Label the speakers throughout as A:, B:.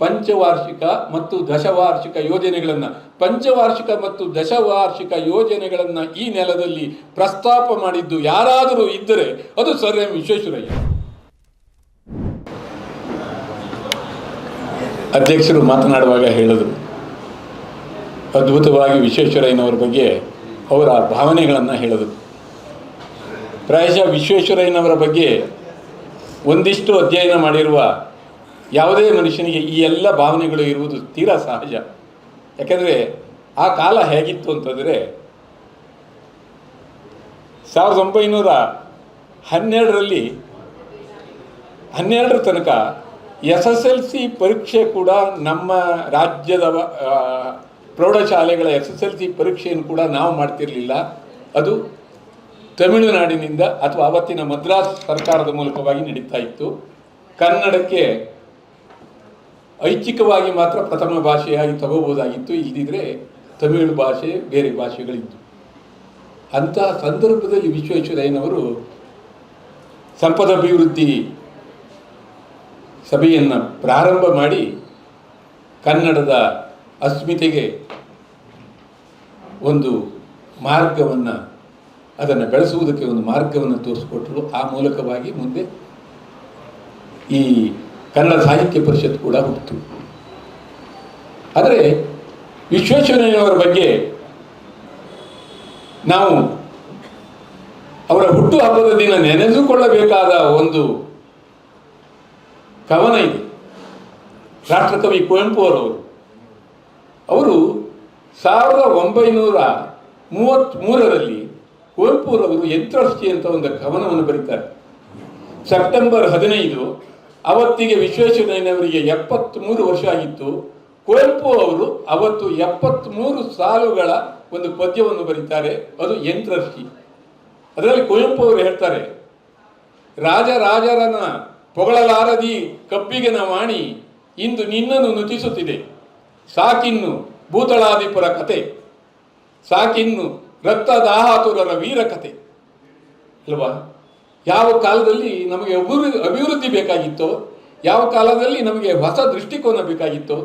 A: ಪಂಚವಾರ್ಷಿಕ ಮತ್ತು ದಶವಾರ್ಷಿಕ ಯೋಜನೆಗಳನ್ನು, ಪಂಚವಾರ್ಷಿಕ ಮತ್ತು ದಶವಾರ್ಷಿಕ ಯೋಜನೆಗಳನ್ನು ಈ ನೆಲದಲ್ಲಿ ಪ್ರಸ್ತಾಪ ಮಾಡಿದ್ದು ಯಾರಾದರೂ ಇದ್ದರೆ ಅದು ಸರ್ ಎಂ ವಿಶ್ವೇಶ್ವರಯ್ಯ. ಅಧ್ಯಕ್ಷರು ಮಾತನಾಡುವಾಗ ಹೇಳಿದರು, ಅದ್ಭುತವಾಗಿ ವಿಶ್ವೇಶ್ವರಯ್ಯನವರ ಬಗ್ಗೆ ಅವರ ಭಾವನೆಗಳನ್ನು ಹೇಳಿದರು. ಪ್ರಾಯಶಃ ವಿಶ್ವೇಶ್ವರಯ್ಯನವರ ಬಗ್ಗೆ ಒಂದಿಷ್ಟು ಅಧ್ಯಯನ ಮಾಡಿರುವ ಯಾವುದೇ ಮನುಷ್ಯನಿಗೆ ಈ ಎಲ್ಲ ಭಾವನೆಗಳು ಇರುವುದು ತೀರಾ ಸಹಜ. ಯಾಕೆಂದರೆ ಆ ಕಾಲ ಹೇಗಿತ್ತು ಅಂತಂದರೆ ಸಾವಿರದ ಒಂಬೈನೂರ ಹನ್ನೆರಡರಲ್ಲಿ ಹನ್ನೆರಡರ ತನಕ ಎಸ್ ಎಸ್ ಎಲ್ ಸಿ ಪರೀಕ್ಷೆ ಕೂಡ ನಮ್ಮ ರಾಜ್ಯದ ಪ್ರೌಢಶಾಲೆಗಳ ಎಸ್ ಎಸ್ ಎಲ್ ಸಿ ಪರೀಕ್ಷೆಯನ್ನು ಕೂಡ ನಾವು ಮಾಡ್ತಿರಲಿಲ್ಲ. ಅದು ತಮಿಳುನಾಡಿನಿಂದ ಅಥವಾ ಅವತ್ತಿನ ಮದ್ರಾಸ್ ಸರ್ಕಾರದ ಮೂಲಕವಾಗಿ ನಡೀತಾ ಇತ್ತು. ಕನ್ನಡಕ್ಕೆ ಐಚ್ಛಿಕವಾಗಿ ಮಾತ್ರ ಪ್ರಥಮ ಭಾಷೆಯಾಗಿ ತಗೋಬೋದಾಗಿತ್ತು ಇಲ್ಲದಿದ್ದರೆ ತಮಿಳು ಭಾಷೆ ಬೇರೆ ಭಾಷೆಗಳಿತ್ತು ಅಂತಹ ಸಂದರ್ಭದಲ್ಲಿ ವಿಶ್ವೇಶ್ವರಯ್ಯನವರು ಸಂಪದಭಿವೃದ್ಧಿ ಸಭೆಯನ್ನು ಪ್ರಾರಂಭ ಮಾಡಿ ಕನ್ನಡದ ಅಸ್ಮಿತೆಗೆ ಒಂದು ಮಾರ್ಗವನ್ನು, ಅದನ್ನು ಬೆಳೆಸುವುದಕ್ಕೆ ಒಂದು ಮಾರ್ಗವನ್ನು ತೋರಿಸಿಕೊಟ್ಟರು ಆ ಮೂಲಕವಾಗಿ ಮುಂದೆ ಈ ಕನ್ನಡ ಸಾಹಿತ್ಯ ಪರಿಷತ್ ಕೂಡ ಹುಟ್ಟಿತು. ಆದರೆ ವಿಶ್ವೇಶ್ವರಯ್ಯನವರ ಬಗ್ಗೆ ನಾವು ಅವರ ಹುಟ್ಟುಹಬ್ಬದ ದಿನ ನೆನೆದುಕೊಳ್ಳಬೇಕಾದ ಒಂದು ಕವನ ಇದೆ. ರಾಷ್ಟ್ರಕವಿ ಕುವೆಂಪು ಅವರವರು. ಅವರು ಸಾವಿರದ ಒಂಬೈನೂರ ಮೂವತ್ತ್ಮೂರರಲ್ಲಿ ಕುವೆಂಪುರವರು ಯಂತ್ರಸ್ತಿ ಅಂತ ಒಂದು ಕವನವನ್ನು ಬರೀತಾರೆ. ಸೆಪ್ಟೆಂಬರ್ ಹದಿನೈದು ಅವತ್ತಿಗೆ ವಿಶ್ವೇಶ್ವರಯ್ಯನವರಿಗೆ ಎಪ್ಪತ್ತ್ಮೂರು ವರ್ಷ ಆಗಿತ್ತು. ಕುವೆಂಪು ಅವರು ಅವತ್ತು ಎಪ್ಪತ್ತ್ಮೂರು ಸಾಲುಗಳ ಒಂದು ಪದ್ಯವನ್ನು ಬರೀತಾರೆ. ಅದು ಯಂತ್ರರ್ಷಿ. ಅದರಲ್ಲಿ ಕುವೆಂಪು ಅವರು ಹೇಳ್ತಾರೆ ರಾಜರಾಜರನ ಪೊಗಳಲಾರದಿ ಕಪ್ಪಿಗೆನ ವಾಣಿ ಇಂದು ನಿನ್ನನ್ನು ನುತಿಸುತ್ತಿದೆ ಸಾಕಿನ್ನು ಭೂತಳಾದಿಪುರ ಕತೆ. ಸಾಕಿನ್ನು ರಕ್ತದಾಹಾತುರರ ವೀರ ಕತೆ. ಅಲ್ವಾ? ಯಾವ ಕಾಲದಲ್ಲಿ ನಮಗೆ ಅಭಿವೃದ್ಧಿ ಅಭಿವೃದ್ಧಿ ಬೇಕಾಗಿತ್ತೋ, ಯಾವ ಕಾಲದಲ್ಲಿ ನಮಗೆ ಹೊಸ ದೃಷ್ಟಿಕೋನ ಬೇಕಾಗಿತ್ತೋ,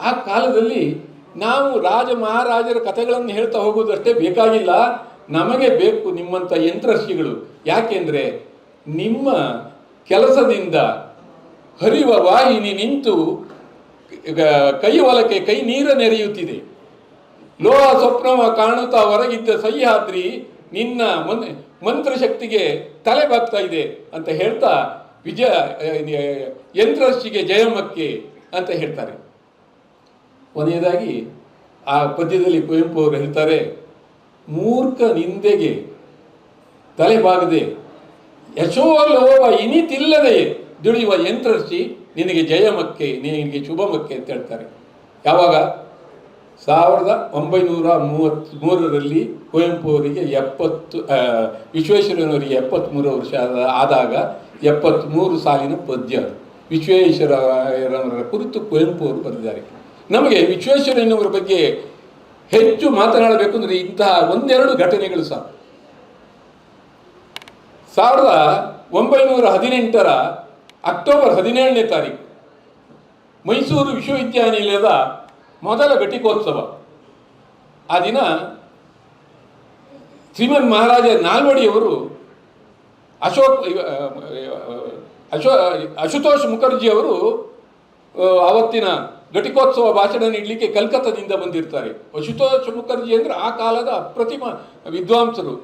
A: ಆ ಕಾಲದಲ್ಲಿ ನಾವು ರಾಜ ಮಹಾರಾಜರ ಕಥೆಗಳನ್ನು ಹೇಳ್ತಾ ಹೋಗುವುದಷ್ಟೇ ಬೇಕಾಗಿಲ್ಲ. ನಮಗೆ ಬೇಕು ನಿಮ್ಮಂಥ ಯಂತ್ರಶ್ರೀಗಳು ಯಾಕೆಂದರೆ ನಿಮ್ಮ ಕೆಲಸದಿಂದ ಹರಿವ ವಾಹಿನಿ ನಿಂತು ಕೈ ಹೊಲಕ್ಕೆ ಕೈ ನೀರ ನೆರೆಯುತ್ತಿದೆ. ಲೋಹ ಸ್ವಪ್ನವ ಕಾಣುತ್ತಾ ಹೊರಗಿದ್ದ ಸಹ್ಯಾದ್ರಿ ನಿನ್ನ ಮನ್, ಮಂತ್ರಶಕ್ತಿಗೆ ತಲೆ ಬಾಗ್ತಾ ಇದೆ ಅಂತ ಹೇಳ್ತಾ ವಿಜಯ ಯಂತ್ರಶ್ಚಿಗೆ ಜಯಮಕ್ಕೆ ಅಂತ ಹೇಳ್ತಾರೆ. ಕೊನೆಯದಾಗಿ ಆ ಪದ್ಯದಲ್ಲಿ ಕುವೆಂಪು ಅವರು ಹೇಳ್ತಾರೆ, ಮೂರ್ಖ ನಿಂದೆಗೆ ತಲೆ ಬಾಗದೆ, ಯಶೋಲೋವ ಇನಿತಿಲ್ಲದೆ ದುಡಿಯುವ ಯಂತ್ರಶ್ಚಿ ನಿನಗೆ ಜಯಮಕ್ಕೆ, ನಿನಗೆ ಶುಭಮಕ್ಕೆ, ಅಂತ ಹೇಳ್ತಾರೆ. ಯಾವಾಗ? ಸಾವಿರದ ಒಂಬೈನೂರ ಮೂವತ್ತ್ಮೂರರಲ್ಲಿ ಕುವೆಂಪು ಅವರಿಗೆ ಎಪ್ಪತ್ತು ವಿಶ್ವೇಶ್ವರನವರಿಗೆ ಎಪ್ಪತ್ತ್ಮೂರು ವರ್ಷ ಆದ- ಆದಾಗ ಎಪ್ಪತ್ತ್ಮೂರು ಸಾಲಿನ ಪದ್ಯ. ವಿಶ್ವೇಶ್ವರಯ್ಯನವರ ಕುರಿತು ಕುವೆಂಪು ಅವರು ಬರೆದಿದ್ದಾರೆ ನಮಗೆ ವಿಶ್ವೇಶ್ವರಯ್ಯನವರ ಬಗ್ಗೆ ಹೆಚ್ಚು ಮಾತನಾಡಬೇಕು ಅಂದರೆ ಇಂತಹ ಒಂದೆರಡು ಘಟನೆಗಳು ಸಹ ಸಾವಿರದ ಒಂಬೈನೂರ ಹದಿನೆಂಟರ ಅಕ್ಟೋಬರ್ ಹದಿನೇಳನೇ ತಾರೀಕು ಮೈಸೂರು ವಿಶ್ವವಿದ್ಯಾನಿಲಯದ ಮೊದಲ ಘಟಿಕೋತ್ಸವ. ಆ ದಿನ ಶ್ರೀಮನ್ ಮಹಾರಾಜ ನಾಲ್ವಡಿಯವರು ಅಶೋಕ್ ಅಶೋ ಅಶುತೋಷ್ ಮುಖರ್ಜಿ ಅವರು ಆ, ಅವತ್ತಿನ ಘಟಿಕೋತ್ಸವ ಭಾಷಣ ನೀಡಲಿಕ್ಕೆ ಕಲ್ಕತ್ತಾದಿಂದ ಬಂದಿರ್ತಾರೆ. ಅಶುತೋಷ್ ಮುಖರ್ಜಿ ಅಂದರೆ ಆ ಕಾಲದ ಅಪ್ರತಿಮ ವಿದ್ವಾಂಸರು.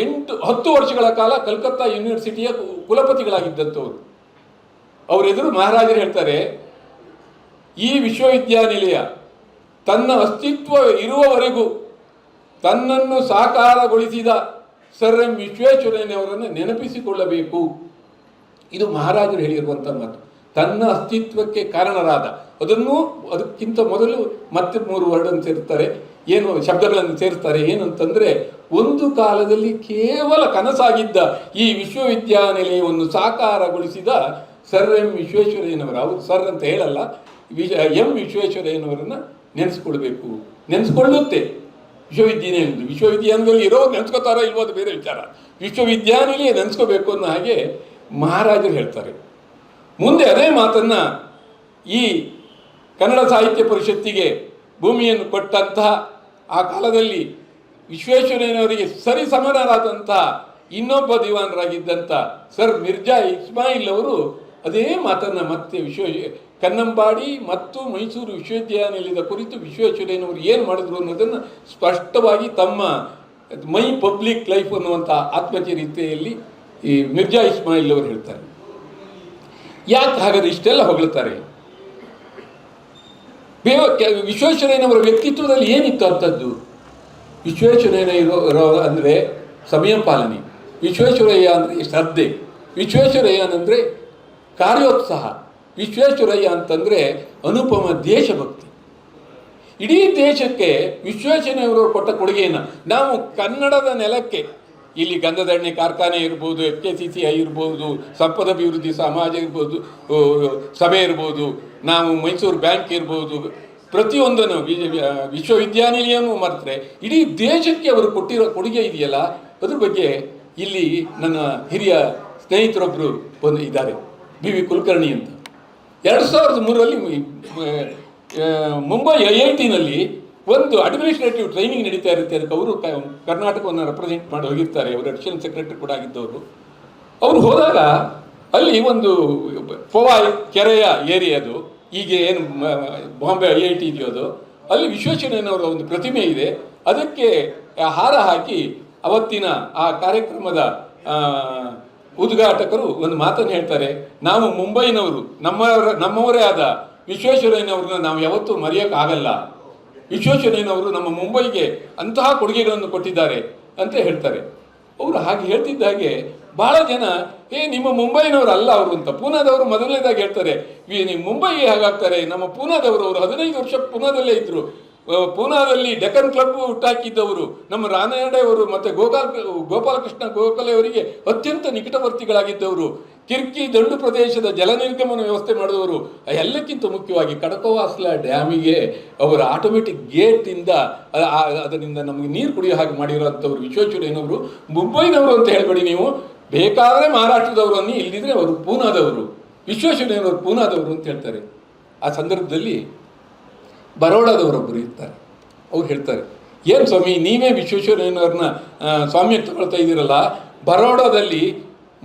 A: ಎಂಟು ಹತ್ತು ವರ್ಷಗಳ ಕಾಲ ಕಲ್ಕತ್ತಾ ಯೂನಿವರ್ಸಿಟಿಯ ಕುಲಪತಿಗಳಾಗಿದ್ದಂಥವ್ರು. ಅವರೆದುರು ಮಹಾರಾಜರು ಹೇಳ್ತಾರೆ ಈ ವಿಶ್ವವಿದ್ಯಾನಿಲಯ ತನ್ನ ಅಸ್ತಿತ್ವ ಇರುವವರೆಗೂ ತನ್ನನ್ನು ಸಾಕಾರಗೊಳಿಸಿದ ಸರ್ ಎಂ ವಿಶ್ವೇಶ್ವರಯ್ಯನವರನ್ನು ನೆನಪಿಸಿಕೊಳ್ಳಬೇಕು. ಇದು ಮಹಾರಾಜರು ಹೇಳಿರುವಂಥ ಮಾತು. ತನ್ನ ಅಸ್ತಿತ್ವಕ್ಕೆ ಕಾರಣರಾದ, ಅದನ್ನು ಅದಕ್ಕಿಂತ ಮೊದಲು ಮತ್ತೆ ಮೂರು ವರ್ಡನ್ನು ಸೇರ್ತಾರೆ ಏನು ಶಬ್ದಗಳನ್ನು ಸೇರ್ತಾರೆ ಏನು ಅಂತಂದರೆ ಒಂದು ಕಾಲದಲ್ಲಿ ಕೇವಲ ಕನಸಾಗಿದ್ದ ಈ ವಿಶ್ವವಿದ್ಯಾನಿಲಯವನ್ನು ಸಾಕಾರಗೊಳಿಸಿದ ಸರ್ ಎಂ ವಿಶ್ವೇಶ್ವರಯ್ಯನವರು. ಅವರು ಸರ್ ಅಂತ ಹೇಳಲ್ಲ. ವಿಶ ಎಂ ವಿಶ್ವೇಶ್ವರಯ್ಯನವರನ್ನು ನೆನೆಸ್ಕೊಳ್ಬೇಕು. ನೆನೆಸ್ಕೊಳ್ಳುತ್ತೆ. ವಿಶ್ವವಿದ್ಯಾನಿಲಯ ವಿಶ್ವವಿದ್ಯಾಲಯದಲ್ಲಿ ಇರೋ ನೆನೆಸ್ಕೋತಾರೋ ಇಲ್ವೋ ಬೇರೆ ವಿಚಾರ. ವಿಶ್ವವಿದ್ಯಾನಿಲಯ ನೆನೆಸ್ಕೋಬೇಕು ಅನ್ನೋ ಹಾಗೆ ಮಹಾರಾಜರು ಹೇಳ್ತಾರೆ. ಮುಂದೆ ಅದೇ ಮಾತನ್ನು ಈ ಕನ್ನಡ ಸಾಹಿತ್ಯ ಪರಿಷತ್ತಿಗೆ ಭೂಮಿಯನ್ನು ಕೊಟ್ಟಂತಹ ಆ ಕಾಲದಲ್ಲಿ ವಿಶ್ವೇಶ್ವರಯ್ಯನವರಿಗೆ ಸರಿ ಸಮನರಾದಂತಹ ಇನ್ನೊಬ್ಬ ದಿವಾನರಾಗಿದ್ದಂಥ ಸರ್ ಮಿರ್ಜಾ ಇಸ್ಮಾಯಿಲ್ ಅವರು ಅದೇ ಮಾತನ್ನು ಮತ್ತೆ ವಿಶ್ವ ಕನ್ನಂಬಾಡಿ ಮತ್ತು ಮೈಸೂರು ವಿಶ್ವವಿದ್ಯಾನಿಲಯದ ಕುರಿತು ವಿಶ್ವೇಶ್ವರಯ್ಯನವರು ಏನು ಮಾಡಿದ್ರು ಅನ್ನೋದನ್ನು ಸ್ಪಷ್ಟವಾಗಿ ತಮ್ಮ ಮೈ ಪಬ್ಲಿಕ್ ಲೈಫ್ ಅನ್ನುವಂಥ ಆತ್ಮಚರಿತೆಯಲ್ಲಿ ಈ ಮಿರ್ಜಾ ಇಸ್ಮಾಯಿಲ್ ಅವರು ಹೇಳ್ತಾರೆ. ಯಾಕೆ ಹಾಗಾದ್ರೆ ಇಷ್ಟೆಲ್ಲ ಹೊಗಳ್ತಾರೆ? ಬೇವ ವಿಶ್ವೇಶ್ವರಯ್ಯನವರ ವ್ಯಕ್ತಿತ್ವದಲ್ಲಿ ಏನಿತ್ತು ಅಂಥದ್ದು? ವಿಶ್ವೇಶ್ವರಯ್ಯ ಅಂದರೆ ಸಮಯ ಪಾಲನೆ. ವಿಶ್ವೇಶ್ವರಯ್ಯ ಅಂದರೆ ಶ್ರದ್ಧೆ. ವಿಶ್ವೇಶ್ವರಯ್ಯ ಅಂದರೆ ಕಾರ್ಯೋತ್ಸಾಹ. ವಿಶ್ವೇಶ್ವರಯ್ಯ ಅಂತಂದರೆ ಅನುಪಮ ದೇಶಭಕ್ತಿ. ಇಡೀ ದೇಶಕ್ಕೆ ವಿಶ್ವೇಶ್ವರಯ್ಯನವರು ಕೊಟ್ಟ ಕೊಡುಗೆಯನ್ನು ನಾವು ಕನ್ನಡದ ನೆಲಕ್ಕೆ, ಇಲ್ಲಿ ಗಂಧದಣ್ಣೆ ಕಾರ್ಖಾನೆ ಇರ್ಬೋದು F K C C I ಇರ್ಬೋದು, ಸಂಪದ ಅಭಿವೃದ್ಧಿ ಸಮಾಜ ಇರ್ಬೋದು ಸಭೆ ಇರ್ಬೋದು, ನಾವು ಮೈಸೂರು ಬ್ಯಾಂಕ್ ಇರ್ಬೋದು, ಪ್ರತಿಯೊಂದನ್ನು ವಿಶ್ವವಿದ್ಯಾನಿಲಯನೂ ಮರೆತರೆ ಇಡೀ ದೇಶಕ್ಕೆ ಅವರು ಕೊಟ್ಟಿರೋ ಕೊಡುಗೆ ಇದೆಯಲ್ಲ, ಅದ್ರ ಬಗ್ಗೆ ಇಲ್ಲಿ ನನ್ನ ಹಿರಿಯ ಸ್ನೇಹಿತರೊಬ್ಬರು ಬಂದು ಇದ್ದಾರೆ, ಬಿ ವಿ ಕುಲಕರ್ಣಿ ಅಂತ. ಎರಡು ಸಾವಿರದ ಮೂರರಲ್ಲಿ ಮುಂಬೈ ಐ ಐ ಟಿನಲ್ಲಿ ಒಂದು ಅಡ್ಮಿನಿಸ್ಟ್ರೇಟಿವ್ ಟ್ರೈನಿಂಗ್ ನಡೀತಾ ಇರುತ್ತೆ ಅದಕ್ಕೆ ಅವರು ಕರ್ನಾಟಕವನ್ನು ರೆಪ್ರೆಸೆಂಟ್ ಮಾಡಿ ಹೋಗಿರ್ತಾರೆ. ಅವರು ಅಡಿಷನಲ್ ಸೆಕ್ರೆಟರಿ ಕೂಡ ಆಗಿದ್ದವರು. ಅವರು ಹೋದಾಗ ಅಲ್ಲಿ ಒಂದು ಪೋವಾಯ್ ಕೆರೆಯ ಏರಿಯಾ ಅದು. ಈಗ ಏನು ಬಾಂಬೆ ಐ ಐ ಟಿ ಇದೆಯೋ ಅದು. ಅಲ್ಲಿ ವಿಶ್ವೇಶ್ವರಯ್ಯನವರ ಒಂದು ಪ್ರತಿಮೆ ಇದೆ. ಅದಕ್ಕೆ ಹಾರ ಹಾಕಿ ಅವತ್ತಿನ ಆ ಕಾರ್ಯಕ್ರಮದ ಉದ್ಘಾಟಕರು ಒಂದು ಮಾತನ್ನು ಹೇಳ್ತಾರೆ, ನಾವು ಮುಂಬೈನವರು, ನಮ್ಮವರ, ನಮ್ಮವರೇ ಆದ ವಿಶ್ವೇಶ್ವರಯ್ಯನವ್ರನ್ನ ನಾವು ಯಾವತ್ತೂ ಮರೆಯೋಕ್ಕಾಗಲ್ಲ ವಿಶ್ವೇಶ್ವರಯ್ಯನವರು ನಮ್ಮ ಮುಂಬೈಗೆ ಅಂತಹ ಕೊಡುಗೆಗಳನ್ನು ಕೊಟ್ಟಿದ್ದಾರೆ, ಅಂತ ಹೇಳ್ತಾರೆ. ಅವರು ಹಾಗೆ ಹೇಳ್ತಿದ್ದ ಹಾಗೆ ಬಹಳ ಜನ, ಏ, ನಿಮ್ಮ ಮುಂಬೈನವರು ಅಲ್ಲ ಅವರು, ಅಂತ ಪೂನಾದವರು ಮೊದಲನೇದಾಗಿ ಹೇಳ್ತಾರೆ ನೀವು ಮುಂಬೈಗೆ ಹಾಗಾಗ್ತಾರೆ? ನಮ್ಮ ಪೂನಾದವರು ಅವರು ಹದಿನೈದು ವರ್ಷ ಪೂನಾದಲ್ಲೇ ಇದ್ರು. ಪೂನಾದಲ್ಲಿ ಡೆಕನ್ ಕ್ಲಬ್ ಹುಟ್ಟಾಕಿದ್ದವರು ನಮ್ಮ ರಾನಡೆ ಅವರು ಮತ್ತೆ ಗೋಪಾಲ್, ಗೋಪಾಲಕೃಷ್ಣ ಗೋಖಲೆ ಅವರಿಗೆ ಅತ್ಯಂತ ನಿಕಟವರ್ತಿಗಳಾಗಿದ್ದವರು. ಕಿರ್ಕಿ ದಂಡು ಪ್ರದೇಶದ ಜಲ ನಿರ್ಗಮನ ವ್ಯವಸ್ಥೆ ಮಾಡಿದವರು. ಎಲ್ಲಕ್ಕಿಂತ ಮುಖ್ಯವಾಗಿ ಕಡಕವಾಸ್ಲ ಡ್ಯಾಮಿಗೆ ಅವರ ಆಟೋಮೆಟಿಕ್ ಗೇಟಿಂದ ಅದರಿಂದ ನಮಗೆ ನೀರು ಕುಡಿಯೋ ಹಾಗೆ ಮಾಡಿರೋಂಥವ್ರು ವಿಶ್ವೇಶ್ವರಯ್ಯನವರು, ಮುಂಬೈನವರು ಅಂತ ಹೇಳ್ಬೇಡಿ ನೀವು. ಬೇಕಾದರೆ ಅನ್ನಿ ಇಲ್ದಿದ್ರೆ ಅವರು ಪೂನಾದವರು. ವಿಶ್ವೇಶ್ವರಯ್ಯನವರು ಪೂನಾದವರು ಅಂತ ಹೇಳ್ತಾರೆ. ಆ ಸಂದರ್ಭದಲ್ಲಿ ಬರೋಡಾದವರೊಬ್ಬರು ಇರ್ತಾರೆ. ಅವ್ರು ಹೇಳ್ತಾರೆ, ಏನು ಸ್ವಾಮಿ, ನೀವೇ ವಿಶ್ವೇಶ್ವರಯ್ಯನವ್ರನ್ನ ಸ್ವಾಮಿ ತಗೊಳ್ತಾ ಇದ್ದೀರಲ್ಲ, ಬರೋಡಾದಲ್ಲಿ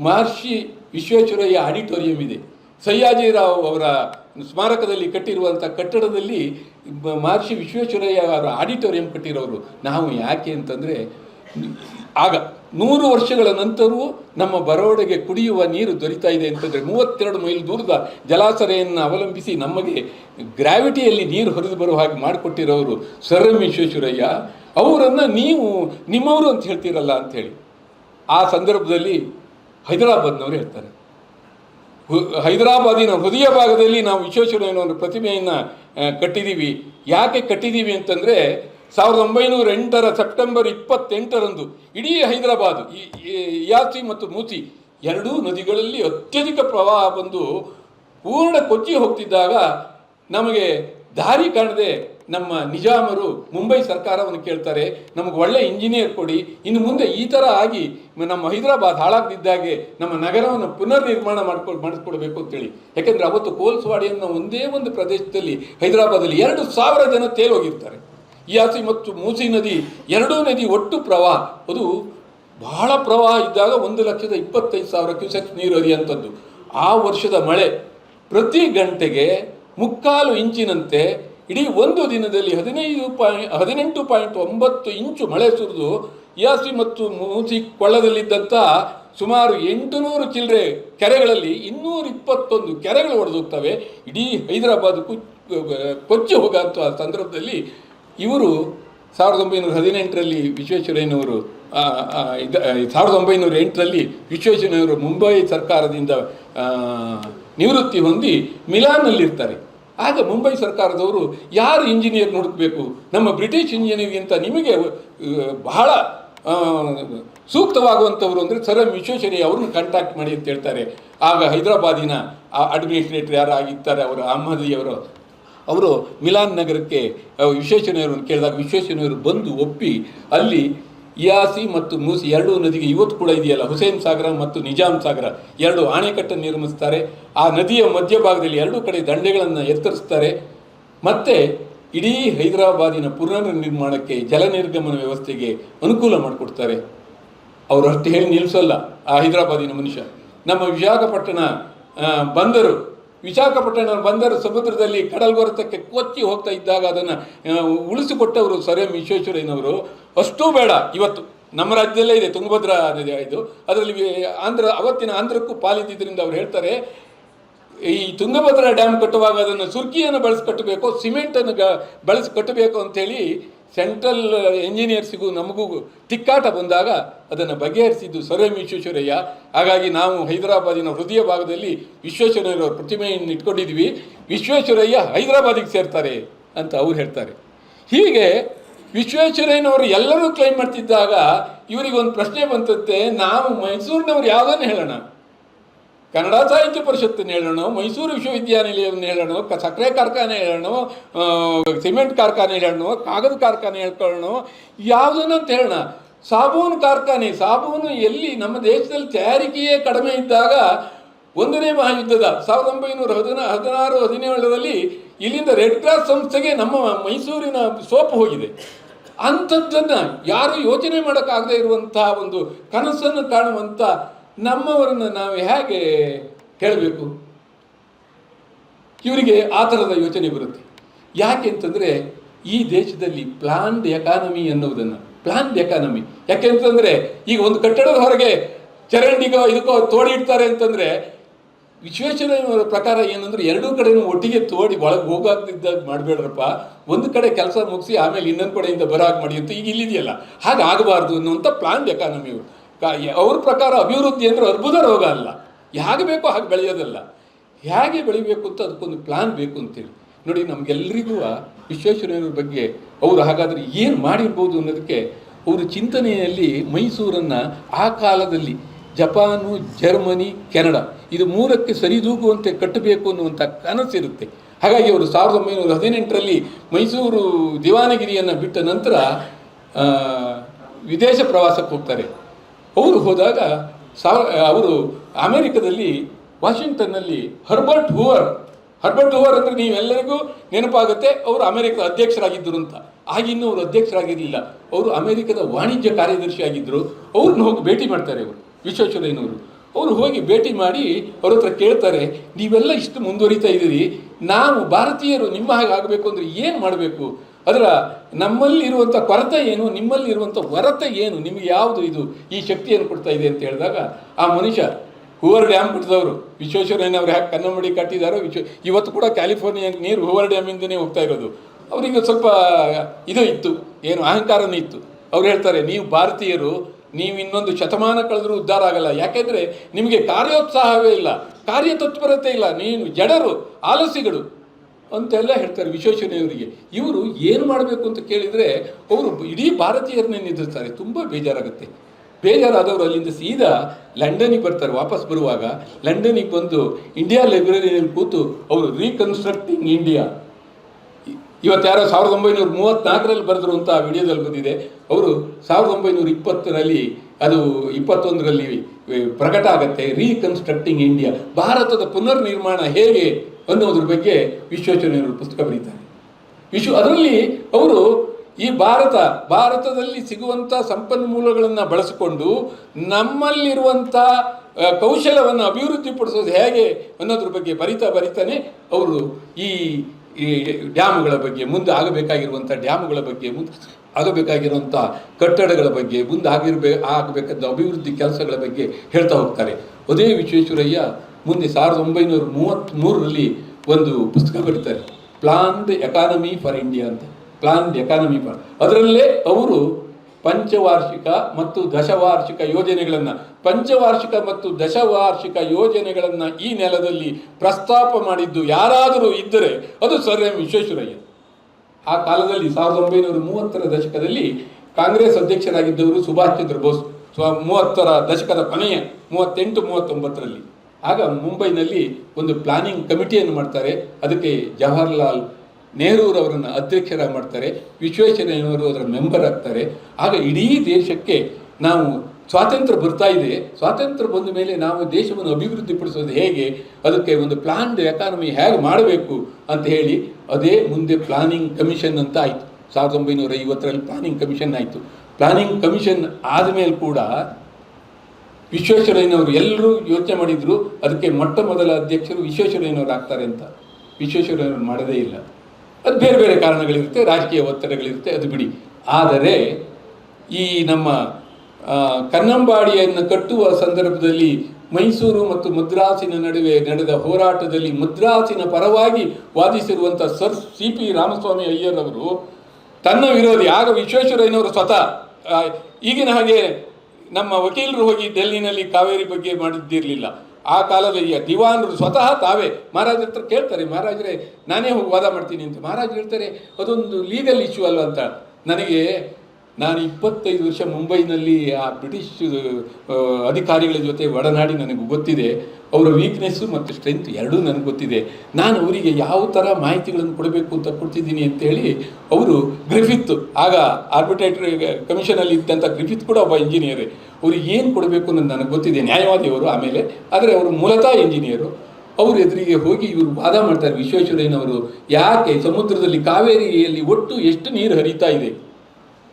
A: ಮಹರ್ಷಿ ವಿಶ್ವೇಶ್ವರಯ್ಯ ಆಡಿಟೋರಿಯಂ ಇದೆ. ಸಯ್ಯಾಜಿರಾವ್ ಅವರ ಸ್ಮಾರಕದಲ್ಲಿ ಕಟ್ಟಿರುವಂಥ ಕಟ್ಟಡದಲ್ಲಿ ಮಹರ್ಷಿ ವಿಶ್ವೇಶ್ವರಯ್ಯ ಅವರ ಆಡಿಟೋರಿಯಂ ಕಟ್ಟಿರೋರು. ನಾವು ಯಾಕೆ ಅಂತಂದರೆ ಆಗ ನೂರು ವರ್ಷಗಳ ನಂತರವೂ ನಮ್ಮ ಬರೋಡೆಗೆ ಕುಡಿಯುವ ನೀರು ದೊರೀತಾ ಇದೆ ಅಂತಂದರೆ ಮೂವತ್ತೆರಡು ಮೈಲ್ ದೂರದ ಜಲಾಶಯವನ್ನು ಅವಲಂಬಿಸಿ ನಮಗೆ ಗ್ರಾವಿಟಿಯಲ್ಲಿ ನೀರು ಹೊರದು ಬರುವ ಹಾಗೆ ಮಾಡಿಕೊಟ್ಟಿರೋರು ಸರ್ ಎಂ ವಿಶ್ವೇಶ್ವರಯ್ಯ, ಅವರನ್ನು ನೀವು ನಿಮ್ಮವರು ಅಂತ ಹೇಳ್ತೀರಲ್ಲ ಅಂಥೇಳಿ ಆ ಸಂದರ್ಭದಲ್ಲಿ ಹೈದರಾಬಾದ್ನವರು ಹೇಳ್ತಾರೆ. ಹೈದರಾಬಾದಿನ ಹೃದಯ ಭಾಗದಲ್ಲಿ ನಾವು ವಿಶ್ವೇಶ್ವರಯ್ಯನವರ ಪ್ರತಿಮೆಯನ್ನು ಕಟ್ಟಿದ್ದೀವಿ ಯಾಕೆ ಕಟ್ಟಿದ್ದೀವಿ ಅಂತಂದರೆ ಸಾವಿರದ ಒಂಬೈನೂರ ಎಂಟರ ಸೆಪ್ಟೆಂಬರ್ ಇಪ್ಪತ್ತೆಂಟರಂದು ಇಡೀ ಹೈದರಾಬಾದ್, ಈ ಯಾತಿ ಮತ್ತು ಮೂಸಿ ಎರಡೂ ನದಿಗಳಲ್ಲಿ ಅತ್ಯಧಿಕ ಪ್ರವಾಹ ಬಂದು ಪೂರ್ಣ ಕೊಚ್ಚಿ ಹೋಗ್ತಿದ್ದಾಗ ನಮಗೆ ದಾರಿ ಕಾಣದೆ ನಮ್ಮ ನಿಜಾಮರು ಮುಂಬೈ ಸರ್ಕಾರವನ್ನು ಕೇಳ್ತಾರೆ, ನಮಗೆ ಒಳ್ಳೆ ಇಂಜಿನಿಯರ್ ಕೊಡಿ, ಇನ್ನು ಮುಂದೆ ಈ ಥರ ಆಗಿ ನಮ್ಮ ಹೈದರಾಬಾದ್ ಹಾಳಾಗ್ದಿದ್ದಾಗೆ ನಮ್ಮ ನಗರವನ್ನು ಪುನರ್ ನಿರ್ಮಾಣ ಮಾಡ್ಕೊ ಮಾಡಿಸ್ಕೊಡ್ಬೇಕು ಅಂತೇಳಿ. ಯಾಕೆಂದರೆ ಅವತ್ತು ಕೋಲ್ಸ್ವಾಡಿ ಅನ್ನೋ ಒಂದೇ ಒಂದು ಪ್ರದೇಶದಲ್ಲಿ ಹೈದರಾಬಾದಲ್ಲಿ ಎರಡು ಸಾವಿರ ಜನ ತೇಲೋಗಿರ್ತಾರೆ. ಇಯಾಸಿ ಮತ್ತು ಮೂಸಿ ನದಿ, ಎರಡೂ ನದಿ ಒಟ್ಟು ಪ್ರವಾಹ. ಅದು ಬಹಳ ಪ್ರವಾಹ ಇದ್ದಾಗ ಒಂದು ಲಕ್ಷದ ಇಪ್ಪತ್ತೈದು ಸಾವಿರ ಕ್ಯೂಸೆಕ್ಸ್ ನೀರು ಹರಿಯಂಥದ್ದು ಆ ವರ್ಷದ ಮಳೆ ಪ್ರತಿ ಗಂಟೆಗೆ ಮುಕ್ಕಾಲು ಇಂಚಿನಂತೆ ಇಡೀ ಒಂದು ದಿನದಲ್ಲಿ ಹದಿನೈದು ಪಾಯಿಂಟ್, ಹದಿನೆಂಟು ಪಾಯಿಂಟ್ ಒಂಬತ್ತು ಇಂಚು ಮಳೆ ಸುರಿದು ಯಾಸಿ ಮತ್ತು ಮೂಸಿ ಕೊಳ್ಳದಲ್ಲಿದ್ದಂಥ ಸುಮಾರು ಎಂಟುನೂರು ಚಿಲ್ಲರೆ ಕೆರೆಗಳಲ್ಲಿ ಇನ್ನೂರ ಇಪ್ಪತ್ತೊಂದು ಕೆರೆಗಳು ಒಡೆದೋಗ್ತವೆ ಇಡೀ ಹೈದರಾಬಾದ್ ಕೊಚ್ಚಿ ಹೋಗಂಥ ಸಂದರ್ಭದಲ್ಲಿ ಇವರು ಸಾವಿರದ ಒಂಬೈನೂರ ಹದಿನೆಂಟರಲ್ಲಿ ವಿಶ್ವೇಶ್ವರಯ್ಯನವರು ಇದು ಸಾವಿರದ ಒಂಬೈನೂರ ಎಂಟರಲ್ಲಿ ವಿಶ್ವೇಶ್ವರಯ್ಯನವರು ಮುಂಬೈ ಸರ್ಕಾರದಿಂದ ನಿವೃತ್ತಿ ಹೊಂದಿ ಮಿಲಾನ್ನಲ್ಲಿರ್ತಾರೆ ಆಗ ಮುಂಬೈ ಸರ್ಕಾರದವರು ಯಾರು ಇಂಜಿನಿಯರ್ ಹುಡುಕಬೇಕು ನಮ್ಮ ಬ್ರಿಟಿಷ್ ಇಂಜಿನಿಯರ್ಗಿಂತ ನಿಮಗೆ ಬಹಳ ಸೂಕ್ತವಾಗುವಂಥವರು ಅಂದರೆ ಸರ್ ವಿಶ್ವೇಶ್ವರಯ್ಯ ಅವ್ರನ್ನ ಕಾಂಟ್ಯಾಕ್ಟ್ ಮಾಡಿ ಅಂತ ಹೇಳ್ತಾರೆ. ಆಗ ಹೈದರಾಬಾದಿನ ಅಡ್ಮಿನಿಸ್ಟ್ರೇಟರ್ ಯಾರು ಆಗಿರ್ತಾರೆ ಅವರು. ಅಹಮದಿಯವರು ಅವರು ಮಿಲಾನ್ ನಗರಕ್ಕೆ ಆ, ವಿಶ್ವೇಶ್ವರಯ್ಯನವರನ್ನು ಕೇಳಿದಾಗ ವಿಶ್ವೇಶ್ವರಯ್ಯನವರು ಬಂದು ಒಪ್ಪಿ ಅಲ್ಲಿ ಇಯಾಸಿ ಮತ್ತು ಮೂಸಿ ಎರಡೂ ನದಿಗೆ ಇವತ್ತು ಕೂಡ ಇದೆಯಲ್ಲ ಹುಸೇನ್ ಸಾಗರ ಮತ್ತು ನಿಜಾಮ್ ಸಾಗರ ಎರಡು ಆಣೆಕಟ್ಟನ್ನು ನಿರ್ಮಿಸ್ತಾರೆ. ಆ ನದಿಯ ಮಧ್ಯಭಾಗದಲ್ಲಿ ಎರಡೂ ಕಡೆ ದಂಡೆಗಳನ್ನು ಎತ್ತರಿಸ್ತಾರೆ. ಮತ್ತೆ ಇಡೀ ಹೈದರಾಬಾದಿನ ಪುನರ್ ನಿರ್ಮಾಣಕ್ಕೆ ಜಲ ನಿರ್ಗಮನ ವ್ಯವಸ್ಥೆಗೆ ಅನುಕೂಲ ಮಾಡಿಕೊಡ್ತಾರೆ. ಅವರು ಅಷ್ಟು ಹೇಳಿ ನಿಲ್ಲಿಸಲ್ಲ ಆ ಹೈದರಾಬಾದಿನ ಮನುಷ್ಯ. ನಮ್ಮ ವಿಶಾಖಪಟ್ಟಣ ಬಂದರು. ವಿಶಾಖಪಟ್ಟಣ ಬಂದರು, ಸಮುದ್ರದಲ್ಲಿ ಕಡಲ್ಗೊರತಕ್ಕೆ ಕೊಚ್ಚಿ ಹೋಗ್ತಾ ಇದ್ದಾಗ ಅದನ್ನು ಉಳಿಸಿಕೊಟ್ಟವರು ಸರ್ ಎಂ ವಿಶ್ವೇಶ್ವರಯ್ಯನವರು. ಅಷ್ಟೂ ಬೇಡ, ಇವತ್ತು ನಮ್ಮ ರಾಜ್ಯದಲ್ಲೇ ಇದೆ ತುಂಗಭದ್ರಾ ಇದು. ಅದರಲ್ಲಿ ಆಂಧ್ರ, ಅವತ್ತಿನ ಆಂಧ್ರಕ್ಕೂ ಪಾಲಿದ್ದಿದ್ದರಿಂದ ಅವ್ರು ಹೇಳ್ತಾರೆ ಈ ತುಂಗಭದ್ರಾ ಡ್ಯಾಮ್ ಕಟ್ಟುವಾಗ ಅದನ್ನು ಸುರ್ಕಿಯನ್ನು ಬಳಸಿ ಕಟ್ಟಬೇಕು ಸಿಮೆಂಟನ್ನು ಗ ಬಳಸಿ ಕಟ್ಟಬೇಕು ಅಂತೇಳಿ ಸೆಂಟ್ರಲ್ ಎಂಜಿನಿಯರ್ಸಿಗೂ ನಮಗೂ ತಿಕ್ಕಾಟ ಬಂದಾಗ ಅದನ್ನು ಬಗೆಹರಿಸಿದ್ದು ಸರ್ ವಿಶ್ವೇಶ್ವರಯ್ಯ. ಹಾಗಾಗಿ ನಾವು ಹೈದರಾಬಾದಿನ ಹೃದಯ ಭಾಗದಲ್ಲಿ ವಿಶ್ವೇಶ್ವರಯ್ಯನವರ ಪ್ರತಿಮೆಯನ್ನು ಇಟ್ಕೊಂಡಿದ್ವಿ ವಿಶ್ವೇಶ್ವರಯ್ಯ ಹೈದರಾಬಾದಿಗೆ ಸೇರ್ತಾರೆ ಅಂತ ಅವ್ರು ಹೇಳ್ತಾರೆ. ಹೀಗೆ ವಿಶ್ವೇಶ್ವರಯ್ಯನವರು ಎಲ್ಲರೂ ಕ್ಲೈಮ್ ಮಾಡ್ತಿದ್ದಾಗ ಇವರಿಗೆ ಒಂದು ಪ್ರಶ್ನೆ ಬಂತಂತೆ, ನಾವು ಮೈಸೂರಿನವ್ರು ಯಾವುದನ್ನು ಹೇಳೋಣ? ಕನ್ನಡ ಸಾಹಿತ್ಯ ಪರಿಷತ್ತನ್ನು ಹೇಳೋಣ, ಮೈಸೂರು ವಿಶ್ವವಿದ್ಯಾನಿಲಯವನ್ನು ಹೇಳೋಣ, ಕ, ಸಕ್ಕರೆ ಕಾರ್ಖಾನೆ ಹೇಳೋಣ ಸಿಮೆಂಟ್ ಕಾರ್ಖಾನೆ ಹೇಳೋಣ, ಕಾಗದ ಕಾರ್ಖಾನೆ ಹೇಳ್ಕೊಳ್ಳೋಣ ಅಂತ ಹೇಳೋಣ. ಸಾಬೂನು ಕಾರ್ಖಾನೆ, ಸಾಬೂನು ಎಲ್ಲಿ ನಮ್ಮ ದೇಶದಲ್ಲಿ ತಯಾರಿಕೆಯೇ ಕಡಿಮೆ ಇದ್ದಾಗ ಒಂದನೇ ಮಹಾಯುದ್ಧದ ಸಾವಿರದ ಒಂಬೈನೂರ ಹದಿನ, ಹದಿನಾರು, ಹದಿನೇಳರಲ್ಲಿ ಇಲ್ಲಿಂದ ರೆಡ್ ಕ್ರಾಸ್ ಸಂಸ್ಥೆಗೆ ನಮ್ಮ ಮೈಸೂರಿನ ಸೋಪು ಹೋಗಿದೆ. ಅಂಥದ್ದನ್ನು ಯಾರು ಯೋಚನೆ ಮಾಡೋಕ್ಕಾಗದೇ ಇರುವಂತಹ ಒಂದು ಕನಸನ್ನು ಕಾಣುವಂಥ ನಮ್ಮವರನ್ನು ನಾವು ಹೇಗೆ ಹೇಳಬೇಕು ಇವರಿಗೆ ಆ ಥರದ ಯೋಚನೆ ಬರುತ್ತೆ. ಯಾಕೆ ಅಂತಂದರೆ ಈ ದೇಶದಲ್ಲಿ ಪ್ಲಾನ್ಡ್ ಎಕಾನಮಿ ಅನ್ನೋದನ್ನು ಪ್ಲಾನ್ಡ್ ಎಕಾನಮಿ ಯಾಕೆ ಅಂತಂದರೆ ಈಗ ಒಂದು ಕಟ್ಟಡದ ಹೊರಗೆ ಚರಂಡಿಗೋ ಇದಕ್ಕೋ ತೋಡಿ ಇಡ್ತಾರೆ ಅಂತಂದರೆ ವಿಶ್ವೇಶ್ವರಯ್ಯನವರ ಪ್ರಕಾರ ಏನಂದ್ರೆ ಎರಡೂ ಕಡೆನೂ ಒಟ್ಟಿಗೆ ತೋಡಿ ಒಳಗೆ ಹೋಗಾಗ್ತಿದ್ದಾಗ ಮಾಡಬೇಡ್ರಪ್ಪ. ಒಂದು ಕಡೆ ಕೆಲಸ ಮುಗಿಸಿ ಆಮೇಲೆ ಇನ್ನೊಂದು ಕಡೆಯಿಂದ ಬರಾಕ್ ಮಾಡಿ ಅಂತ ಈಗ ಇಲ್ಲಿದೆಯಲ್ಲ. ಹಾಗೆ ಆಗಬಾರ್ದು ಅನ್ನುವಂಥ ಪ್ಲಾನ್ ಎಕಾನಮಿ ಅವರು ಪ್ರಕಾರ ಅಭಿವೃದ್ಧಿ ಅಂದರೆ ಅರ್ಬುದ ರೋಗ ಅಲ್ಲ. ಹೇಗೆ ಬೇಕೋ ಹಾಗೆ ಬೆಳೆಯೋದಲ್ಲ. ಹೇಗೆ ಬೆಳಿಬೇಕು ಅಂತ ಅದಕ್ಕೊಂದು ಪ್ಲಾನ್ ಬೇಕು ಅಂತೇಳಿ ನೋಡಿ ನಮಗೆಲ್ಲರಿಗೂ ವಿಶ್ವೇಶ್ವರಯ್ಯನವ್ರ ಬಗ್ಗೆ ಅವರು ಹಾಗಾದರೆ ಏನು ಮಾಡಿರ್ಬೋದು ಅನ್ನೋದಕ್ಕೆ ಅವರ ಚಿಂತನೆಯಲ್ಲಿ ಮೈಸೂರನ್ನು ಆ ಕಾಲದಲ್ಲಿ ಜಪಾನು, ಜರ್ಮನಿ, ಕೆನಡಾ ಇದು ಮೂರಕ್ಕೆ ಸರಿದೂಗುವಂತೆ ಕಟ್ಟಬೇಕು ಅನ್ನುವಂಥ ಕನಸಿರುತ್ತೆ. ಹಾಗಾಗಿ ಅವರು ಸಾವಿರದ ಒಂಬೈನೂರ ಹದಿನೆಂಟರಲ್ಲಿ ಮೈಸೂರು ದಿವಾನಗಿರಿಯನ್ನು ಬಿಟ್ಟ ನಂತರ ವಿದೇಶ ಪ್ರವಾಸಕ್ಕೆ ಹೋಗ್ತಾರೆ. ಅವರು ಹೋದಾಗ ಸಾವ ಅವರು ಅಮೆರಿಕದಲ್ಲಿ ವಾಷಿಂಗ್ಟನ್ನಲ್ಲಿ ಹರ್ಬರ್ಟ್ ಹೂವರ್. ಹರ್ಬರ್ಟ್ ಹೂವರ್ ಅಂದರೆ ನೀವೆಲ್ಲರಿಗೂ ನೆನಪಾಗುತ್ತೆ, ಅವರು ಅಮೆರಿಕದ ಅಧ್ಯಕ್ಷರಾಗಿದ್ದರು ಅಂತ. ಆಗಿನ್ನೂ ಅವರು ಅಧ್ಯಕ್ಷರಾಗಿರಲಿಲ್ಲ. ಅವರು ಅಮೆರಿಕದ ವಾಣಿಜ್ಯ ಕಾರ್ಯದರ್ಶಿ ಆಗಿದ್ದರು. ಅವ್ರನ್ನ ಹೋಗಿ ಭೇಟಿ ಮಾಡ್ತಾರೆ ಅವರು ವಿಶ್ವೇಶ್ವರಯ್ಯನವರು ಅವರು ಹೋಗಿ ಭೇಟಿ ಮಾಡಿ ಅವ್ರ ಹತ್ರ ಕೇಳ್ತಾರೆ, ನೀವೆಲ್ಲ ಇಷ್ಟು ಮುಂದುವರಿತಾ ಇದ್ದೀರಿ, ನಾವು ಭಾರತೀಯರು ನಿಮ್ಮ ಹಾಗೆ ಆಗಬೇಕು ಅಂದರೆ ಏನು ಮಾಡಬೇಕು? ಅದರ ನಮ್ಮಲ್ಲಿರುವಂಥ ಕೊರತೆ ಏನು ನಿಮ್ಮಲ್ಲಿರುವಂಥ ಹೊರತೆ ಏನು, ನಿಮಗೆ ಯಾವುದು ಇದು, ಈ ಶಕ್ತಿಯನ್ನು ಕೊಡ್ತಾ ಇದೆ ಅಂತ ಹೇಳಿದಾಗ ಆ ಮನುಷ್ಯ ಹೂವರ್ ಡ್ಯಾಮ್ ಕಟ್ಟಿದವರು ವಿಶ್ವೇಶ್ವರಯ್ಯನವ್ರು ಯಾಕೆ ಕನ್ನಂಬಡಿ ಕಟ್ಟಿದಾರೋ, ವಿಶ್ವ, ಇವತ್ತು ಕೂಡ ಕ್ಯಾಲಿಫೋರ್ನಿಯಾ ನೀರು ಹೂವರ್ ಡ್ಯಾಮಿಂದನೇ ಹೋಗ್ತಾ ಇರೋದು. ಅವರಿಗೆ ಸ್ವಲ್ಪ ಇದು ಇತ್ತು, ಏನು ಅಹಂಕಾರನೂ ಇತ್ತು. ಅವ್ರು ಹೇಳ್ತಾರೆ, ನೀವು ಭಾರತೀಯರು, ನೀವು ಇನ್ನೊಂದು ಶತಮಾನ ಕಳೆದರೂ ಉದ್ಧಾರ ಆಗಲ್ಲ. ಯಾಕೆಂದರೆ ನಿಮಗೆ ಕಾರ್ಯೋತ್ಸಾಹವೇ ಇಲ್ಲ, ಕಾರ್ಯತತ್ಪರತೆ ಇಲ್ಲ. ನೀನು ಜಡರು, ಆಲಸಿಗಳು ಅಂತೆಲ್ಲ ಹೇಳ್ತಾರೆ ವಿಶ್ವೇಶ್ವರಯ್ಯವರಿಗೆ ಇವರು ಏನು ಮಾಡಬೇಕು ಅಂತ ಕೇಳಿದರೆ, ಅವರು ಇಡೀ ಭಾರತೀಯರನ್ನೇ ನಿಂದಿಸ್ತಾರೆ ತುಂಬ ಬೇಜಾರಾಗುತ್ತೆ. ಬೇಜಾರಾದವರು ಅಲ್ಲಿಂದ ಸೀದಾ ಲಂಡನಿಗೆ ಬರ್ತಾರೆ, ವಾಪಸ್ ಬರುವಾಗ. ಲಂಡನಿಗೆ ಬಂದು ಇಂಡಿಯಾ ಲೈಬ್ರರಿಯಲ್ಲಿ ಕೂತು ಅವರು ರೀಕನ್ಸ್ಟ್ರಕ್ಟಿಂಗ್ ಇಂಡಿಯಾ ಇವತ್ತು ಯಾರೋ ಸಾವಿರದ ಒಂಬೈನೂರ ಮೂವತ್ತ್ನಾಲ್ಕರಲ್ಲಿ ಬರೆದ್ರು ಅಂತ ಆ ವಿಡಿಯೋದಲ್ಲಿ ಬಂದಿದೆ. ಅವರು ಸಾವಿರದ ಒಂಬೈನೂರ ಇಪ್ಪತ್ತರಲ್ಲಿ, ಅದು ಇಪ್ಪತ್ತೊಂದರಲ್ಲಿ ಪ್ರಕಟ ಆಗುತ್ತೆ. ರೀಕನ್ಸ್ಟ್ರಕ್ಟಿಂಗ್ ಇಂಡಿಯಾ ಭಾರತದ ಪುನರ್ ನಿರ್ಮಾಣ ಹೇಗೆ? ಅನ್ನೋದ್ರ ಬಗ್ಗೆ ವಿಶ್ವೇಶ್ವರಯ್ಯನವರು ಪುಸ್ತಕ ಬರೀತಾರೆ. ವಿಶ್ವ, ಅದರಲ್ಲಿ ಅವರು ಈ ಭಾರತ, ಭಾರತದಲ್ಲಿ ಸಿಗುವಂಥ ಸಂಪನ್ಮೂಲಗಳನ್ನು ಬಳಸಿಕೊಂಡು ನಮ್ಮಲ್ಲಿರುವಂಥ ಕೌಶಲವನ್ನು ಅಭಿವೃದ್ಧಿಪಡಿಸೋದು ಹೇಗೆ ಅನ್ನೋದ್ರ ಬಗ್ಗೆ ಬರಿತಾ ಬರಿತಾನೆ ಅವರು ಈ ಈ ಡ್ಯಾಮ್ಗಳ ಬಗ್ಗೆ, ಮುಂದೆ ಆಗಬೇಕಾಗಿರುವಂಥ ಡ್ಯಾಮ್ಗಳ ಬಗ್ಗೆ, ಮುಂದೆ ಆಗಬೇಕಾಗಿರುವಂಥ ಕಟ್ಟಡಗಳ ಬಗ್ಗೆ, ಮುಂದೆ ಆಗಿರ್ಬೇ ಆಗಬೇಕಾದ ಅಭಿವೃದ್ಧಿ ಕೆಲಸಗಳ ಬಗ್ಗೆ ಹೇಳ್ತಾ ಹೋಗ್ತಾರೆ. ಅದೇ ವಿಶ್ವೇಶ್ವರಯ್ಯ ಮುಂದೆ ಸಾವಿರದ ಒಂಬೈನೂರ ಮೂವತ್ತ್ಮೂರರಲ್ಲಿ ಒಂದು ಪುಸ್ತಕ ಬರೀತಾರೆ ಪ್ಲಾನ್ಡ್ ಎಕಾನಮಿ ಫಾರ್ ಇಂಡಿಯಾ ಅಂತ. ಪ್ಲಾನ್ಡ್ ಎಕಾನಮಿ ಫಾರ್ ಅದರಲ್ಲೇ ಅವರು ಪಂಚವಾರ್ಷಿಕ ಮತ್ತು ದಶವಾರ್ಷಿಕ ಯೋಜನೆಗಳನ್ನು, ಪಂಚವಾರ್ಷಿಕ ಮತ್ತು ದಶವಾರ್ಷಿಕ ಯೋಜನೆಗಳನ್ನು ಈ ನೆಲದಲ್ಲಿ ಪ್ರಸ್ತಾಪ ಮಾಡಿದ್ದು ಯಾರಾದರೂ ಇದ್ದರೆ ಅದು ಸರ್ ಎಂ ವಿಶ್ವೇಶ್ವರಯ್ಯ. ಆ ಕಾಲದಲ್ಲಿ ಸಾವಿರದ ಒಂಬೈನೂರ ಮೂವತ್ತರ ದಶಕದಲ್ಲಿ ಕಾಂಗ್ರೆಸ್ ಅಧ್ಯಕ್ಷರಾಗಿದ್ದವರು ಸುಭಾಷ್ ಚಂದ್ರ ಬೋಸ್, ಸ್ವ ಮೂವತ್ತರ ದಶಕದ ಕೊನೆಯ ಮೂವತ್ತೆಂಟು ಮೂವತ್ತೊಂಬತ್ತರಲ್ಲಿ. ಆಗ ಮುಂಬೈನಲ್ಲಿ ಒಂದು ಪ್ಲಾನಿಂಗ್ ಕಮಿಟಿಯನ್ನು ಮಾಡ್ತಾರೆ. ಅದಕ್ಕೆ ಜವಾಹರ್ಲಾಲ್ ನೆಹರೂರವರನ್ನು ಅಧ್ಯಕ್ಷರ ಮಾಡ್ತಾರೆ. ವಿಶ್ವೇಶ್ವರಯ್ಯನವರು ಅದರ ಮೆಂಬರ್ ಆಗ್ತಾರೆ. ಆಗ ಇಡೀ ದೇಶಕ್ಕೆ ನಾವು ಸ್ವಾತಂತ್ರ್ಯ ಬರ್ತಾ ಇದೆ. ಸ್ವಾತಂತ್ರ್ಯ ಬಂದ ಮೇಲೆ ನಾವು ದೇಶವನ್ನು ಅಭಿವೃದ್ಧಿಪಡಿಸೋದು ಹೇಗೆ? ಅದಕ್ಕೆ ಒಂದು ಪ್ಲಾನ್ಡ್ ಎಕಾನಮಿ ಹೇಗೆ ಮಾಡಬೇಕು ಅಂತ ಹೇಳಿ ಅದೇ ಮುಂದೆ ಪ್ಲಾನಿಂಗ್ ಕಮಿಷನ್ ಅಂತ ಆಯಿತು. ಸಾವಿರದ ಒಂಬೈನೂರ ಐವತ್ತರಲ್ಲಿ ಪ್ಲಾನಿಂಗ್ ಕಮಿಷನ್ ಆಯಿತು. ಪ್ಲಾನಿಂಗ್ ಕಮಿಷನ್ ಆದಮೇಲೆ ಕೂಡ ವಿಶ್ವೇಶ್ವರಯ್ಯನವರು ಎಲ್ಲರೂ ಯೋಚನೆ ಮಾಡಿದ್ರು, ಅದಕ್ಕೆ ಮೊಟ್ಟ ಮೊದಲ ಅಧ್ಯಕ್ಷರು ವಿಶ್ವೇಶ್ವರಯ್ಯನವರು ಆಗ್ತಾರೆ ಅಂತ. ವಿಶ್ವೇಶ್ವರಯ್ಯನವರು ಮಾಡದೇ ಇಲ್ಲ. ಅದು ಬೇರೆ ಬೇರೆ ಕಾರಣಗಳಿರುತ್ತೆ, ರಾಜಕೀಯ ಒತ್ತಡಗಳಿರುತ್ತೆ, ಅದು ಬಿಡಿ. ಆದರೆ ಈ ನಮ್ಮ ಕನ್ನಂಬಾಡಿಯನ್ನು ಕಟ್ಟುವ ಸಂದರ್ಭದಲ್ಲಿ ಮೈಸೂರು ಮತ್ತು ಮದ್ರಾಸಿನ ನಡುವೆ ನಡೆದ ಹೋರಾಟದಲ್ಲಿ ಮದ್ರಾಸಿನ ಪರವಾಗಿ ವಾದಿಸಿರುವಂಥ sir C P Ramaswamy Iyer ಅವರು ತನ್ನ ವಿರೋಧಿ, ಆಗ ವಿಶ್ವೇಶ್ವರಯ್ಯನವರು ಸ್ವತಃ ಈಗಿನ ಹಾಗೆ ನಮ್ಮ ವಕೀಲರು ಹೋಗಿ ಡೆಲ್ಲಿನಲ್ಲಿ ಕಾವೇರಿ ಬಗ್ಗೆ ಮಾಡಿದ್ದಿರಲಿಲ್ಲ. ಆ ಕಾಲದಲ್ಲಿ ದಿವಾನರು ಸ್ವತಃ ತಾವೇ ಮಹಾರಾಜರ ಹತ್ರ ಕೇಳ್ತಾರೆ, ಮಹಾರಾಜರೇ, ನಾನೇ ಹೋಗಿ ವಾದ ಮಾಡ್ತೀನಿ ಅಂತ. ಮಹಾರಾಜ್ ಹೇಳ್ತಾರೆ, ಅದೊಂದು ಲೀಗಲ್ ಇಶ್ಯೂ ಅಲ್ವ? ಅಂತ. ನನಗೆ ನಾನು ಇಪ್ಪತ್ತೈದು ವರ್ಷ ಮುಂಬೈನಲ್ಲಿ ಆ ಬ್ರಿಟಿಷ್ ಅಧಿಕಾರಿಗಳ ಜೊತೆ ಒಡನಾಡಿ ನನಗೆ ಗೊತ್ತಿದೆ. ಅವರ ವೀಕ್ನೆಸ್ಸು ಮತ್ತು ಸ್ಟ್ರೆಂತ್ ಎರಡೂ ನನಗೆ ಗೊತ್ತಿದೆ. ನಾನು ಅವರಿಗೆ ಯಾವ ಥರ ಮಾಹಿತಿಗಳನ್ನು ಕೊಡಬೇಕು ಅಂತ ಕೊಡ್ತಿದ್ದೀನಿ ಅಂತೇಳಿ ಅವರು ಗ್ರಿಫಿತ್ ಆಗ ಆರ್ಬಿಟ್ರೇಟರ್ ಕಮಿಷನಲ್ಲಿ ಇದ್ದಂಥ ಗ್ರಿಫಿತ್ ಕೂಡ ಒಬ್ಬ ಇಂಜಿನಿಯರೇ ಅವ್ರಿಗೆ ಏನು ಕೊಡಬೇಕು ಅನ್ನೋದು ನನಗೆ ಗೊತ್ತಿದೆ. ನ್ಯಾಯವಾದಿಯವರು ಆಮೇಲೆ, ಆದರೆ ಅವರು ಮೂಲತಃ ಇಂಜಿನಿಯರು ಅವರು ಎದುರಿಗೆ ಹೋಗಿ ಇವರು ವಾದ ಮಾಡ್ತಾರೆ ವಿಶ್ವೇಶ್ವರಯ್ಯನವರು. ಯಾಕೆ? ಸಮುದ್ರದಲ್ಲಿ ಕಾವೇರಿಯಲ್ಲಿ ಒಟ್ಟು ಎಷ್ಟು ನೀರು ಹರಿತಾ ಇದೆ?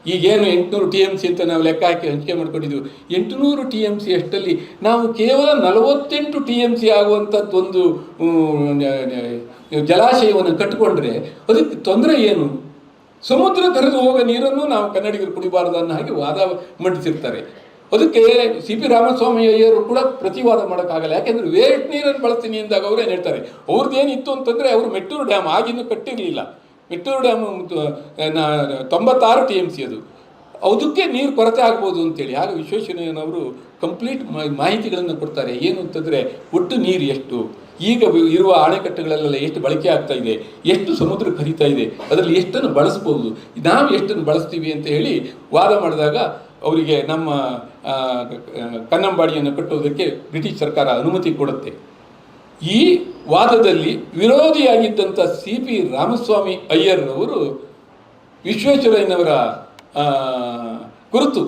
A: ಈಗೇನು ಎಂಟುನೂರು ಟಿ ಎಂ ಸಿ ಅಂತ ನಾವು ಲೆಕ್ಕ ಹಾಕಿ ಹಂಚಿಕೆ ಮಾಡ್ಕೊಂಡಿದ್ವಿ. ಎಂಟುನೂರು ಟಿ ಎಂ ಸಿ ಅಷ್ಟಲ್ಲಿ ನಾವು ಕೇವಲ ನಲವತ್ತೆಂಟು ಟಿ ಎಂ ಸಿ ನ- ನ- ಜಲಾಶಯವನ್ನು ಕಟ್ಟಿಕೊಂಡ್ರೆ ಅದಕ್ಕೆ ತೊಂದರೆ ಏನು? ಸಮುದ್ರ ಕರೆದು ಹೋಗೋ ನೀರನ್ನು ನಾವು ಕನ್ನಡಿಗರು ಕುಡಿಬಾರದು ಅನ್ನೋ ಹಾಗೆ ವಾದ ಮಂಡಿಸಿರ್ತಾರೆ. ಅದಕ್ಕೆ ಸಿ ಪಿ ರಾಮಸ್ವಾಮಿ ಅಯ್ಯರು ಕೂಡ ಪ್ರತಿವಾದ ಮಾಡೋಕ್ಕಾಗಲ್ಲ. ಯಾಕೆಂದ್ರೆ ವೇಟ್ ನೀರನ್ನು ಬಳಸ್ತೀನಿ ಅಂದಾಗ ಅವರೇನು ಹೇಳ್ತಾರೆ? ಅವ್ರದ್ದೇನಿತ್ತು ಅಂತಂದರೆ ಅವರು ಮೆಟ್ಟೂರು ಡ್ಯಾಮ್ ಆಗಿನ್ನೂ ಕಟ್ಟಿರಲಿಲ್ಲ. ಮೆಟ್ಟೂರು ಡ್ಯಾಮ್ ತೊಂಬತ್ತಾರು ಟಿ ಎಂ ಸಿ ಅದು. ಅದಕ್ಕೆ ನೀರು ಕೊರತೆ ಆಗ್ಬೋದು ಅಂತೇಳಿ. ಆಗ ವಿಶ್ವೇಶ್ವರಯ್ಯನವರು ಕಂಪ್ಲೀಟ್ ಮಾಹಿತಿಗಳನ್ನು ಕೊಡ್ತಾರೆ. ಏನು ಅಂತಂದರೆ ಒಟ್ಟು ನೀರು ಎಷ್ಟು? ಈಗ ಇರುವ ಅಣೆಕಟ್ಟುಗಳಲ್ಲೆಲ್ಲ ಎಷ್ಟು ಬಳಕೆ ಆಗ್ತಾ ಇದೆ? ಎಷ್ಟು ಸಮುದ್ರ ಕರಿತಾ ಇದೆ? ಅದರಲ್ಲಿ ಎಷ್ಟನ್ನು ಬಳಸ್ಬೋದು? ನಾವು ಎಷ್ಟನ್ನು ಬಳಸ್ತೀವಿ ಅಂತ ಹೇಳಿ ವಾದ ಮಾಡಿದಾಗ ಅವರಿಗೆ ನಮ್ಮ ಕನ್ನಂಬಾಡಿಯನ್ನು ಕಟ್ಟುವುದಕ್ಕೆ ಬ್ರಿಟಿಷ್ ಸರ್ಕಾರ ಅನುಮತಿ ಕೊಡುತ್ತೆ. ಈ ವಾದದಲ್ಲಿ ವಿರೋಧಿಯಾಗಿದ್ದಂಥ ಸಿ ಪಿ ರಾಮಸ್ವಾಮಿ ಅಯ್ಯರ್ನವರು ವಿಶ್ವೇಶ್ವರಯ್ಯನವರ ಕುರಿತು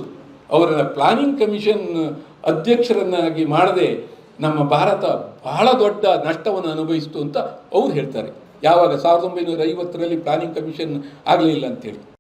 A: ಅವರನ್ನ ಪ್ಲಾನಿಂಗ್ ಕಮಿಷನ್ ಅಧ್ಯಕ್ಷರನ್ನಾಗಿ ಮಾಡದೆ ನಮ್ಮ ಭಾರತ ಬಹಳ ದೊಡ್ಡ ನಷ್ಟವನ್ನು ಅನುಭವಿಸಿತು ಅಂತ ಅವ್ರು ಹೇಳ್ತಾರೆ. ಯಾವಾಗ ಸಾವಿರದ ಒಂಬೈನೂರ ಐವತ್ತರಲ್ಲಿ ಪ್ಲಾನಿಂಗ್ ಕಮಿಷನ್ ಆಗಲಿಲ್ಲ ಅಂತೇಳಿ.